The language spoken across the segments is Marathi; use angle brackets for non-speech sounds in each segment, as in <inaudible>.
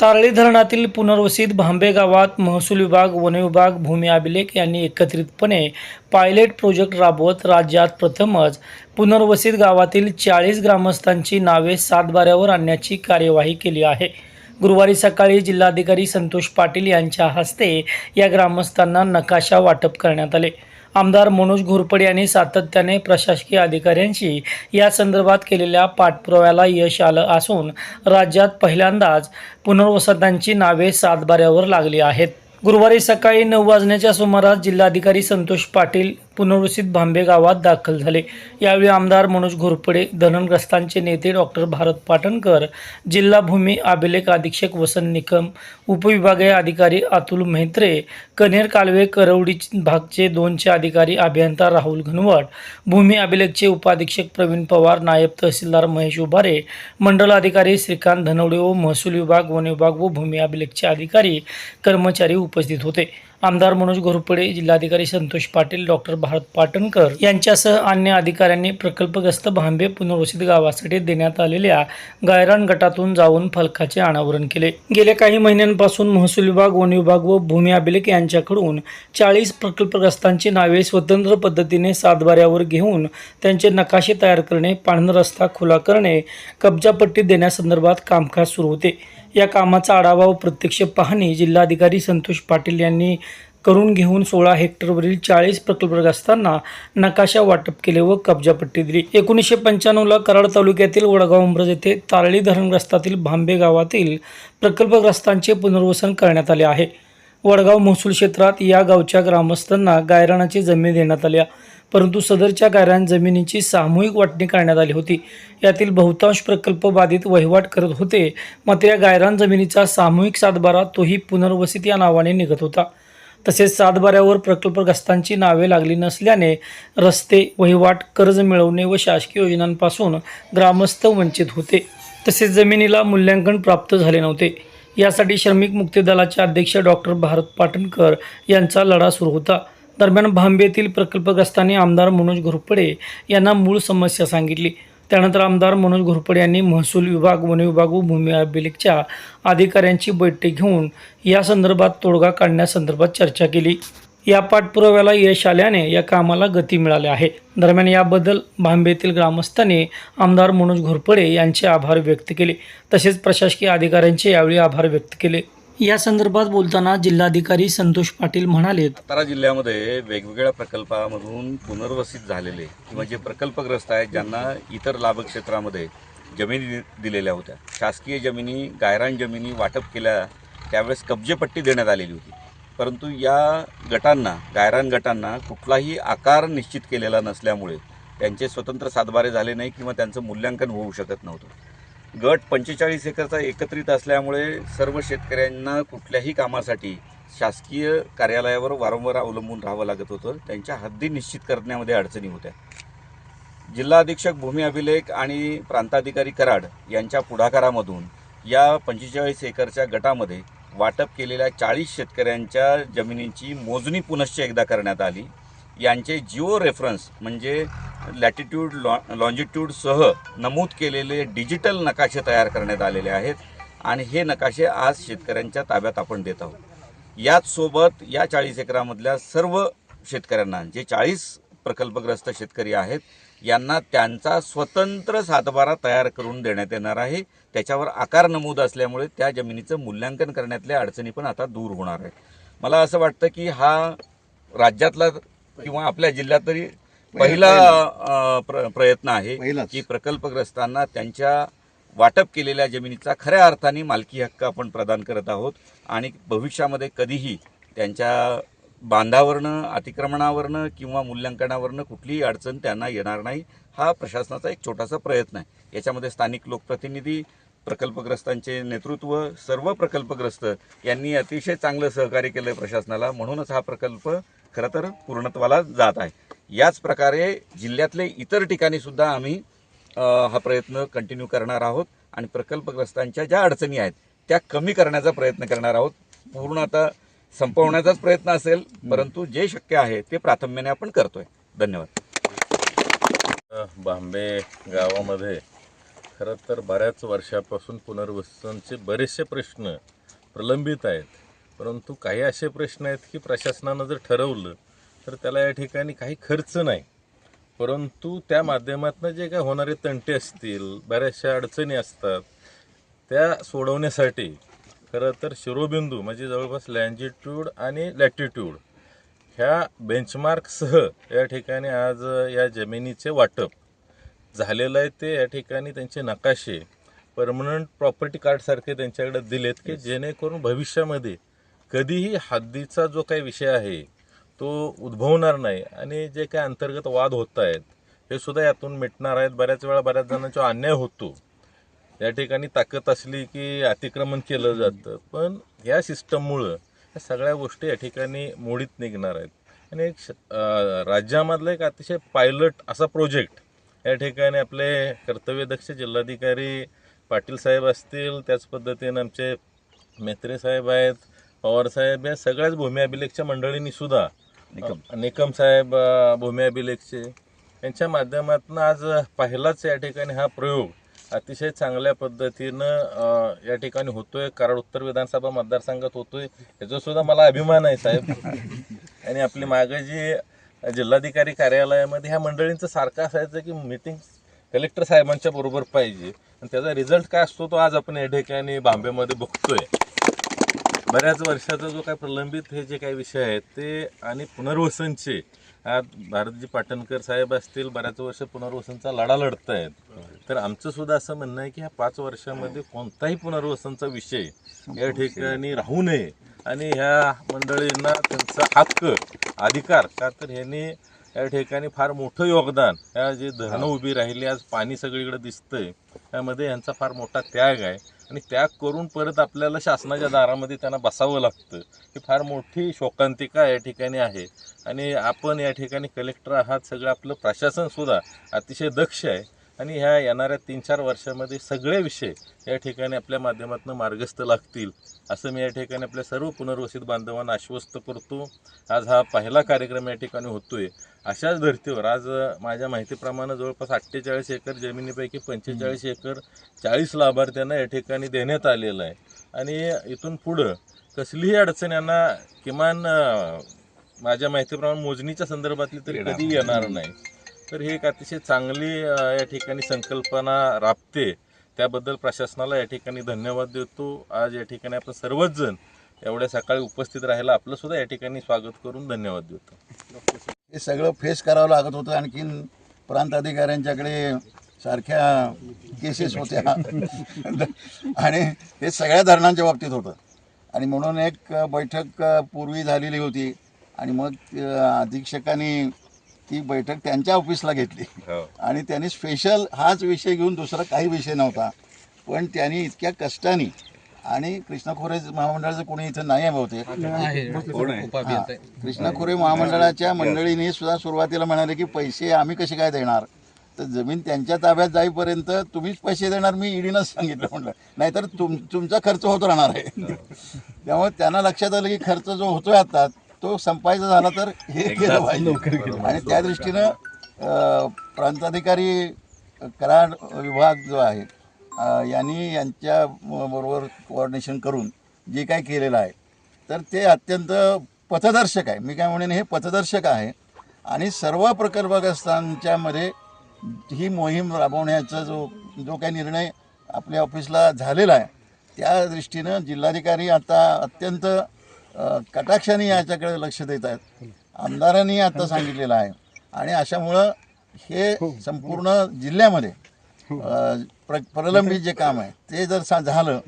तारळी धरणातील पुनर्वसित भांबे गावात महसूल विभाग वन विभाग भूमी अभिलेख यांनी एकत्रितपणे पायलट प्रोजेक्ट राबवत राज्यात प्रथमच पुनर्वसित गावातील चाळीस ग्रामस्थांची नावे सातबाऱ्यावर आणण्याची कार्यवाही केली आहे. गुरुवारी सकाळी जिल्हाधिकारी संतोष पाटील यांच्या हस्ते या ग्रामस्थांना नकाशा वाटप करण्यात आले. आमदार मनोज घोरपडे यांनी सातत्याने प्रशासकीय अधिकाऱ्यांशी या संदर्भात केलेल्या पाठपुराव्याला यश आलं असून राज्यात पहिल्यांदाच पुनर्वसतांची नावे सातबाऱ्यावर लागली आहेत. गुरुवारी सकाळी नऊ वाजण्याच्या सुमारास जिल्हाधिकारी संतोष पाटील पुनर्वसित भांबे गावात दाखल झाले. यावेळी आमदार मनोज घोरपडे धरणग्रस्तांचे नेते डॉक्टर भारत पाटणकर जिल्हा भूमी अभिलेख अधीक्षक वसंत निकम उपविभागीय अधिकारी अतुल म्हेत्रे कनेर कालवे करवडी भागचे दोनचे अधिकारी अभियंता राहुल घनवट भूमी अभिलेखचे उपाधीक्षक प्रवीण पवार नायब तहसीलदार महेश उभारे मंडल अधिकारी श्रीकांत धनवडे व महसूल विभाग वन विभाग व भूमी अभिलेखचे अधिकारी कर्मचारी उपस्थित होते. आमदार मनोज घोरपडे जिल्हाधिकारी संतोष पाटील डॉक्टर भारत पाटणकर यांच्यासह अन्य अधिकाऱ्यांनी प्रकल्पग्रस्त भांबे पुनर्वसित गावासाठी देण्यात आलेल्या गायरान गटातून जाऊन फलकाचे अनावरण केले. गेल्या काही महिन्यांपासून महसूल विभाग वन विभाग व भूमी अभिलेख यांच्याकडून चाळीस प्रकल्पग्रस्तांची नावे स्वतंत्र पद्धतीने सातबाऱ्यावर घेऊन त्यांचे नकाशे तयार करणे पांढरा रस्ता खुला करणे कब्जापट्टी देण्यासंदर्भात कामकाज सुरू होते. या कामाचा आढावा व प्रत्यक्ष पाहणी जिल्हाधिकारी संतोष पाटील यांनी करून घेऊन सोळा हेक्टरवरील चाळीस प्रकल्पग्रस्तांना नकाशा वाटप केले व कब्जापट्टी दिली. एकोणीसशे पंच्याण्णवला कराड तालुक्यातील वडगाव उंब्रज येथे तारळी धरणग्रस्तातील भांबे गावातील प्रकल्पग्रस्तांचे पुनर्वसन करण्यात आले आहे. वडगाव महसूल क्षेत्रात या गावच्या ग्रामस्थांना गायरानाची जमीन देण्यात आल्या परंतु सदरच्या गायरान जमिनीची सामूहिक वाटणी करण्यात आली होती. यातील बहुतांश प्रकल्प बाधित वहिवाट करत होते मात्र या गायरान जमिनीचा सामूहिक सातबारा तोही पुनर्वसित या नावाने निघत होता. तसेच सातबाऱ्यावर प्रकल्पग्रस्तांची नावे लागली नसल्याने रस्ते वहिवाट कर्ज मिळवणे व शासकीय योजनांपासून ग्रामस्थ वंचित होते. तसेच जमिनीला मूल्यांकन प्राप्त झाले नव्हते. यासाठी श्रमिक मुक्ती दलाचे अध्यक्ष डॉक्टर भारत पाटणकर यांचा लढा सुरू होता. दरम्यान भांबेतील प्रकल्पग्रस्तांनी आमदार मनोज घोरपडे यांना मूळ समस्या सांगितली. त्यानंतर आमदार मनोज घोरपडे यांनी महसूल विभाग वन विभाग व भूमी अभिलेखच्या अधिकाऱ्यांची बैठक घेऊन या संदर्भात तोडगा काढण्यासंदर्भात चर्चा केली. या पाठपुराव्याला यश आल्याने या कामाला गती मिळाली आहे. दरम्यान याबद्दल भांबेतील ग्रामस्थांनी आमदार मनोज घोरपडे यांचे आभार व्यक्त केले. तसेच प्रशासकीय अधिकाऱ्यांचे यावेळी आभार व्यक्त केले. या संदर्भात बोलताना जिल्हाधिकारी संतोष पाटील म्हणाले सातारा जिल्ह्यामध्ये वेगवेगळ्या प्रकल्पामधून पुनर्वसित झालेले किंवा जे प्रकल्पग्रस्त आहेत ज्यांना इतर लाभक्षेत्रामध्ये जमिनी दि- दिलेल्या होत्या. शासकीय जमिनी गायरान जमिनी वाटप केल्या त्यावेळेस कब्जेपट्टी देण्यात आलेली होती. परंतु या गटांना गायरान गटांना कुठलाही आकार निश्चित केलेला नसल्यामुळे त्यांचे स्वतंत्र सातबारे झाले नाही किंवा त्यांचं मूल्यांकन होऊ शकत नव्हतं. गट पंचेचाळीस एकरचा एकत्रित असल्यामुळे सर्व शेतकऱ्यांना कुठल्याही कामासाठी शासकीय कार्यालयावर वारंवार अवलंबून राहावं लागत होतं. त्यांच्या हद्दी निश्चित करण्यामध्ये अडचणी होत्या. जिल्हा अधीक्षक भूमी अभिलेख आणि प्रांताधिकारी कराड यांच्या पुढाकारामधून या पंचेचाळीस एकरच्या गटामध्ये वाटप केलेल्या चाळीस शेतकऱ्यांच्या जमिनीची मोजणी पुनश्च एकदा करण्यात आली. यांचे जिओ रेफरन्स म्हणजे लॅटिट्यूड लॉ लॉन्जिट्यूडसह नमूद केलेले डिजिटल नकाशे तयार करण्यात आलेले आहेत. आणि हे नकाशे आज शेतकऱ्यांच्या ताब्यात आपण देत आहोत. याचसोबत या चाळीस एकरामधल्या सर्व शेतकऱ्यांना जे चाळीस प्रकल्पग्रस्त शेतकरी आहेत यांना त्यांचा स्वतंत्र सातबारा तयार करून देण्यात येणार आहे. त्याच्यावर आकार नमूद असल्यामुळे त्या जमिनीचं मूल्यांकन करण्यातल्या अडचणी पण आता दूर होणार आहेत. मला असं वाटतं की हा राज्यातला किंवा आपल्या जिल्ह्यात तरी पहिला प्र- प्रयत्न आहे. की प्रकल्पग्रस्तांना त्यांच्या वाटप केलेल्या जमिनीचा खऱ्या अर्थाने मालकी हक्क आपण प्रदान करत आहोत आणि भविष्यामध्ये कधीही त्यांच्या बांधावरनं अतिक्रमणावरनं किंवा मूल्यांकनावरनं कुठलीही अडचण त्यांना येणार नाही हा प्रशासनाचा एक छोटासा प्रयत्न आहे. याच्यामध्ये स्थानिक लोकप्रतिनिधी प्रकल्पग्रस्तांचे नेतृत्व सर्व प्रकल्पग्रस्त यांनी अतिशय चांगलं सहकार्य केलं प्रशासनाला. म्हणूनच हा प्रकल्प खरं तर पूर्णत्वाला जात आहे. याच प्रकारे जिल्ह्यातले इतर ठिकाणी सुद्धा आम्ही हा प्रयत्न कंटिन्यू करणार आहोत आणि प्रकल्पग्रस्तांच्या ज्या अडचणी आहेत त्या कमी करण्याचा प्रयत्न करणार आहोत. पूर्ण आता संपवण्याचाच प्रयत्न असेल परंतु जे शक्य आहे ते प्राथम्याने आपण करतोय. धन्यवाद. बांबे गावामध्ये खरं तर बऱ्याच वर्षापासून पुनर्वसनचे बरेचसे प्रश्न प्रलंबित आहेत. परंतु काही असे प्रश्न आहेत की प्रशासनानं जर ठरवलं तर त्याला या ठिकाणी काही खर्च नाही. परंतु त्या माध्यमातून जे काय होणारे तंटे असतील बऱ्याचशा अडचणी असतात त्या सोडवण्यासाठी खरं तर शिरोबिंदू म्हणजे जवळपास लँजिट्यूड आणि लॅटिट्यूड ह्या बेंचमार्कसह या ठिकाणी आज या जमिनीचे वाटप झालेलं आहे. ते या ठिकाणी त्यांचे नकाशे परमनंट प्रॉपर्टी कार्डसारखे त्यांच्याकडे दिलेत की जेणेकरून भविष्यामध्ये कधीही हद्दीचा जो काही विषय आहे तो उद्भवणार नाही. आणि जे काही अंतर्गत वाद होत आहेत हे सुद्धा यातून मिटणार आहेत. बऱ्याच वेळा बऱ्याच जणांचा अन्याय होतो. या ठिकाणी ताकद असली की अतिक्रमण केलं जातं. पण या सिस्टममुळं या सगळ्या गोष्टी या ठिकाणी मोडीत निघणार आहेत. आणि एक श- राज्यामधला एक अतिशय पायलट असा प्रोजेक्ट या ठिकाणी आपले कर्तव्यदक्ष जिल्हाधिकारी पाटील साहेब असतील त्याच पद्धतीनं आमचे मेत्रे साहेब आहेत पवार साहेब या सगळ्याच भूमी अभिलेखच्या मंडळींनी सुद्धा निकम. निकम साहेब भूमी अभिलेखचे यांच्या माध्यमातून आज पहिलाच या ठिकाणी हा प्रयोग अतिशय चांगल्या पद्धतीनं या ठिकाणी होतोय. कराड उत्तर विधानसभा मतदारसंघात होतोय. याचा सुद्धा मला अभिमान आहे साहेब. <laughs> आणि आपली मागे जी जिल्हाधिकारी कार्यालयामध्ये ह्या मंडळींचं सारखं असायचं की मिटिंग कलेक्टर साहेबांच्या बरोबर पाहिजे. आणि त्याचा रिझल्ट काय असतो तो आज आपण या ठिकाणी बांबेमध्ये बघतोय. बऱ्याच वर्षाचा जो काही प्रलंबित हे जे काही विषय आहेत ते आणि पुनर्वसनचे आज भारतजी पाटणकर साहेब असतील बऱ्याच वर्ष पुनर्वसनचा लढा लढत आहेत. तर आमचं सुद्धा असं म्हणणं आहे की ह्या पाच वर्षामध्ये कोणताही पुनर्वसनचा विषय या ठिकाणी राहू नये. आणि ह्या मंडळींना त्यांचा हक्क अधिकार का तर ह्यांनी या ठिकाणी फार मोठं योगदान या जे धरणं उभी राहिली आज पाणी सगळीकडे दिसतंय त्यामध्ये यांचा फार मोठा त्याग आहे. आणि त्याग करून परत आपल्याला शासनाच्या दारामध्ये त्यांना बसावं लागतं. ही फार मोठी शोकांतिका या ठिकाणी आहे. आणि आपण या ठिकाणी कलेक्टर आहात सगळं आपलं प्रशासनसुद्धा अतिशय दक्ष आहे. आणि ह्या येणाऱ्या तीन चार वर्षामध्ये सगळे विषय या ठिकाणी आपल्या माध्यमातून मार्गस्थ लागतील असं मी या ठिकाणी आपल्या सर्व पुनर्वसित बांधवांना आश्वस्त करतो. आज हा पहिला कार्यक्रम या ठिकाणी होतोय. अशाच धर्तीवर आज माझ्या माहितीप्रमाणे जवळपास अठ्ठेचाळीस एकर जमिनीपैकी पंचेचाळीस एकर चाळीस लाभार्थ्यांना या ठिकाणी देण्यात आलेलं आहे. आणि इथून पुढं कसलीही अडचण यांना किमान माझ्या माहितीप्रमाणे मोजणीच्या संदर्भातली तरी कधी येणार नाही. तर ही एक अतिशय चांगली या ठिकाणी संकल्पना राबते. त्याबद्दल प्रशासनाला या ठिकाणी धन्यवाद देतो. आज या ठिकाणी आपण सर्वच जण एवढ्या सकाळी उपस्थित राहायला आपलं सुद्धा या ठिकाणी स्वागत करून धन्यवाद देतो. हे सगळं फेस करावं लागत होतं. आणखीन प्रांत अधिकाऱ्यांच्याकडे सारख्या केसेस होत्या. आणि हे सगळ्या धरणांच्या बाबतीत होतं. आणि म्हणून एक बैठक पूर्वी झालेली होती. आणि मग अधीक्षकांनी ती बैठक त्यांच्या ऑफिसला घेतली. आणि त्यांनी स्पेशल हाच विषय घेऊन दुसरा काही विषय नव्हता. पण त्यांनी इतक्या कष्टाने आणि कृष्णा खोरे महामंडळाचं कोणी इथं नाही आहे. बहुतेक हा. कृष्णा खोरे महामंडळाच्या मंडळीने सुद्धा सुरुवातीला म्हणाले की पैसे आम्ही कसे काय देणार? तर जमीन त्यांच्या ताब्यात जाईपर्यंत तुम्हीच पैसे देणार मी ईडीनंच सांगितलं म्हटलं नाहीतर तुम तुमचा खर्च होत राहणार आहे. त्यामुळे त्यांना लक्षात आलं की खर्च जो होतोय आता तो संपायचा झाला तर हे केलं पाहिजे. आणि त्या दृष्टीनं प्रांताधिकारी कराड विभाग जो आहे यांनी यांच्या बरोबर कोऑर्डिनेशन करून जे काय केलेलं आहे तर ते अत्यंत पथदर्शक आहे. मी काय म्हणेन हे पथदर्शक आहे. आणि सर्व प्रकल्पग्रस्तांच्या मध्ये ही मोहीम राबवण्याचा जो जो काही निर्णय आपल्या ऑफिसला झालेला आहे त्या दृष्टीनं जिल्हाधिकारी आता अत्यंत कटाक्षाने याच्याकडे लक्ष देत आहेत. आमदारांनी आता सांगितलेलं आहे. आणि अशामुळं हे संपूर्ण जिल्ह्यामध्ये प्र प्रलंबित जे काम आहे ते जर झालं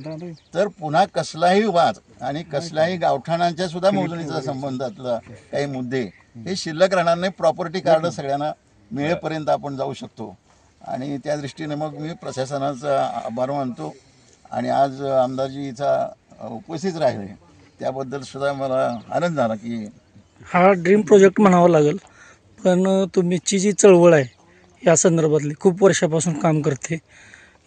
तर पुन्हा कसलाही वाद आणि कसल्याही गावठाणांच्या सुद्धा मोजणीचा संबंधातला काही मुद्दे हे शिल्लक राहणार नाही. प्रॉपर्टी कार्ड सगळ्यांना मिळेपर्यंत आपण जाऊ शकतो. आणि त्या दृष्टीने मग मी प्रशासनाचा आभार मानतो. आणि आज आमदारजी इथं उपस्थित राहिले. त्याबद्दल सुद्धा मला आनंद झाला की हा ड्रीम प्रोजेक्ट म्हणावा लागेल. पण तुमची जी चळवळ आहे या संदर्भातली खूप वर्षापासून काम करते.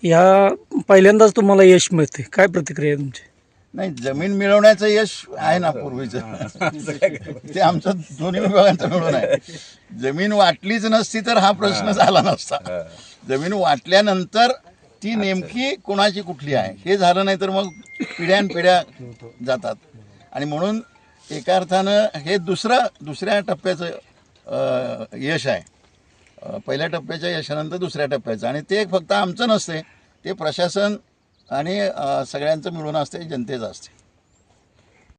या पहिल्यांदाच तुम्हाला यश मिळते. काय प्रतिक्रिया आहे तुमची? नाही जमीन मिळवण्याचं यश आहे ना पूर्वीचं. ते आमचं दोन्ही विभागांचं मिळून आहे. जमीन वाटलीच नसती तर हा प्रश्न झाला नसता. जमीन वाटल्यानंतर ती नेमकी कोणाची कुठली आहे? हे झालं नाही तर मग पिढ्यानपिढ्या जातात. आणि म्हणून एका अर्थानं हे दुसरं दुसऱ्या टप्प्याचं यश आहे. पहिल्या टप्प्याच्या यशानंतर दुसऱ्या टप्प्याचं. आणि ते फक्त आमचं नसते ते प्रशासन आणि सगळ्यांचं मिळून असते जनतेचं असते.